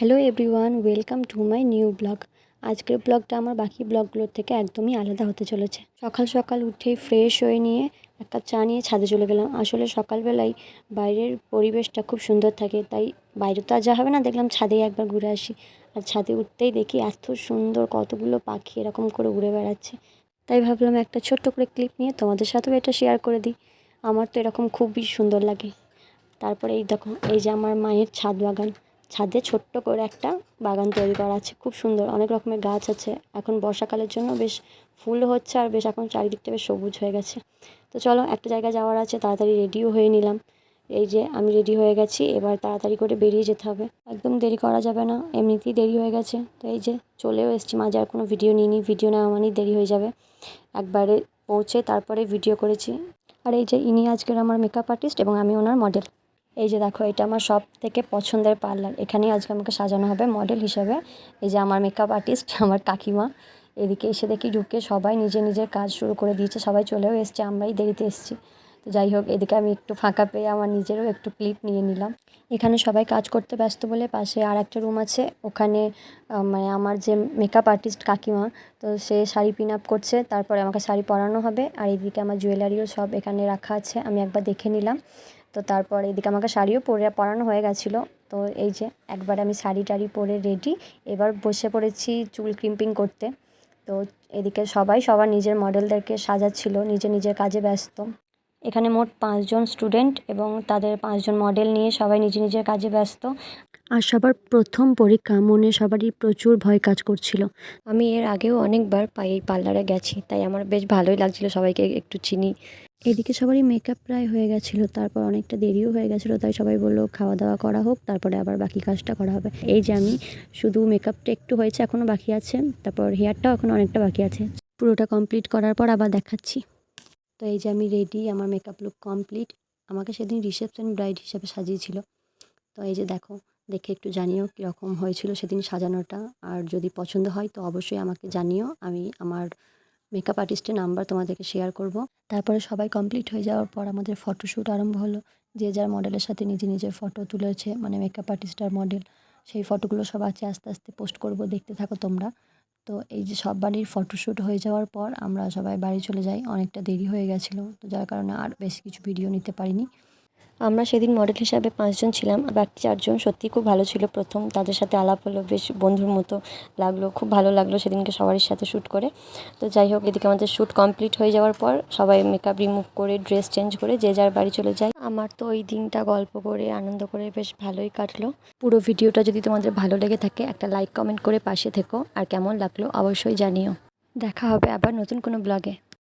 Hello everyone welcome to my new blog আজকের ব্লগটা আমার বাকি ব্লগগুলোর থেকে একদমই আলাদা হতে চলেছে। সকাল সকাল উঠেই ফ্রেশ হয়ে নিয়ে এক কাপ চা নিয়ে ছাদে চলে গেলাম। আসলে সকালবেলায় বাইরের পরিবেশটা খুব সুন্দর থাকে, তাই বাইরে তো আর যা হবে না, দেখলাম ছাদেই একবার ঘুরে আসি। আর ছাদে উঠতেই দেখি এত সুন্দর কতগুলো পাখি এরকম করে উড়ে বেড়াচ্ছে। তাই ভাবলাম একটা ছোট্ট করে ক্লিপ নিয়ে তোমাদের সাথেও এটা শেয়ার করে দিই। আমার তো এরকম খুবই সুন্দর লাগে। তারপরে এই দেখো, এই যে আমার মায়ের ছাদ বাগান। ছাদে ছোট্ট করে একটা বাগান তৈরি করা আছে, খুব সুন্দর। অনেক রকমের গাছ আছে। এখন বর্ষাকালের জন্য বেশ ফুল হচ্ছে আর বেশ এখন চারিদিকটা বেশ সবুজ হয়ে গেছে। তো চলো একটা জায়গায় যাওয়ার আছে, তাড়াতাড়ি রেডিও হয়ে নিলাম। এই যে আমি রেডি হয়ে গেছি, এবার তাড়াতাড়ি করে বেরিয়ে যেতে হবে। একদম দেরি করা যাবে না, এমনিতেই দেরি হয়ে গেছে। তো এই যে চলেও এসেছি, মাঝে আর কোনো ভিডিও নিইনি ভিডিও নেওয়া মানেই দেরি হয়ে যাবে। একবারে পৌঁছে তারপরে ভিডিও করেছি। আর এই যে ইনি আজকের আমার মেকআপ আর্টিস্ট এবং আমি ওনার মডেল এই যে দেখো, এটা আমার সব থেকে পছন্দের পার্লার। এখানেই আজকে আমাকে সাজানো হবে মডেল হিসাবে। এই যে আমার মেকআপ আর্টিস্ট আমার কাকিমা। এদিকে এসে দেখি ঢুকে সবাই নিজে নিজের কাজ শুরু করে দিয়েছে, সবাই চলেও এসছে, আমরাই দেরিতে এসেছি। যাই হোক, এদিকে আমি একটু ফাঁকা পেয়ে আমার নিজেরও একটু ক্লিপ নিয়ে নিলাম। এখানে সবাই কাজ করতে ব্যস্ত বলে পাশে আর একটা রুম আছে। ওখানে মানে আমার যে মেকআপ আর্টিস্ট কাকিমা, তো সে শাড়ি পিন আপ করছে। তারপরে আমাকে শাড়ি পরানো হবে। আর এদিকে আমার জুয়েলারিও সব এখানে রাখা আছে। আমি একবার দেখে নিলাম। তো তারপর এদিকে আমাকে শাড়িও পরে, পরানো হয়ে গেছিল। তো এই যে, একবার আমি শাড়ি টাড়ি পরে রেডি এবার বসে পড়েছি চুল ক্রিম্পিং করতে। তো এদিকে সবাই, সবার নিজের মডেলদেরকে সাজাচ্ছিল। নিজে নিজের কাজে ব্যস্ত। এখানে মোট পাঁচজন স্টুডেন্ট এবং তাদের পাঁচজন মডেল নিয়ে সবাই নিজে নিজের কাজে ব্যস্ত। আর সবার প্রথম পরীক্ষা মনে সবারই প্রচুর ভয় কাজ করছিল। আমি এর আগেও অনেকবার পাই এই পার্লারে গেছি তাই আমার বেশ ভালোই লাগছিল সবাইকে একটু চিনি। এদিকে সবারই মেকআপ প্রায় হয়ে গেছিল তারপর অনেকটা দেরিও হয়ে গেছিল তাই সবাই বলল খাওয়া দাওয়া করা হোক তারপরে আবার বাকি কাজটা করা হবে। এই যে আমি শুধু মেকআপটা একটু হয়েছে এখনও বাকি আছে তারপর হেয়ারটাও এখন অনেকটা বাকি আছে। পুরোটা কমপ্লিট করার পর আবার দেখাচ্ছি। তো এই যে আমি রেডি আমার মেকআপ লুক কমপ্লিট আমাকে সেদিন রিসেপশন ব্রাইড হিসেবে সাজিয়েছিল। তো এই যে দেখো, দেখে একটু জানিও কীরকম হয়েছিল সেদিন সাজানোটা। আর যদি পছন্দ হয় তো অবশ্যই আমাকে জানিও, আমি আমার মেকআপ আর্টিস্টের নাম্বার তোমাদেরকে শেয়ার করব। তারপরে সবাই কমপ্লিট হয়ে যাওয়ার পর আমাদের ফটোশ্যুট আরম্ভ হলো। যে যার মডেলের সাথে নিজে নিজের ফটো তুলেছে মানে মেকআপ আর্টিস্ট আর মডেল সেই ফটোগুলো সব আছে, আস্তে আস্তে পোস্ট করব, দেখতে থাকো তোমরা। তো এই যে সব বাড়ির ফটোশ্যুট হয়ে যাওয়ার পর আমরা সবাই বাড়ি চলে যাই। অনেকটা দেরি হয়ে গেছিল, তো যার কারণে আর বেশ কিছু ভিডিও নিতে পারিনি। আমরা সেদিন মডেল হিসাবে পাঁচজন ছিলাম, আর বাকি চারজন সত্যিই খুব ভালো ছিল। প্রথম তাদের সাথে আলাপ হলো, বেশ বন্ধুর মতো লাগল, খুব ভালো লাগল সেদিনকে সবারই সাথে শ্যুট করে। তো যাই হোক, এদিকে আমাদের শ্যুট কমপ্লিট হয়ে যাওয়ার পর সবাই মেকআপ রিমুভ করে ড্রেস চেঞ্জ করে যে যার বাড়ি চলে যায়। আমার তো ওই দিনটা গল্প করে, আনন্দ করে বেশ ভালোই কাটলো। পুরো ভিডিওটা যদি তোমাদের ভালো লেগে থাকে, একটা লাইক কমেন্ট করে পাশে থেকো, আর কেমন লাগল অবশ্যই জানিও। দেখা হবে আবার নতুন কোনো ব্লগে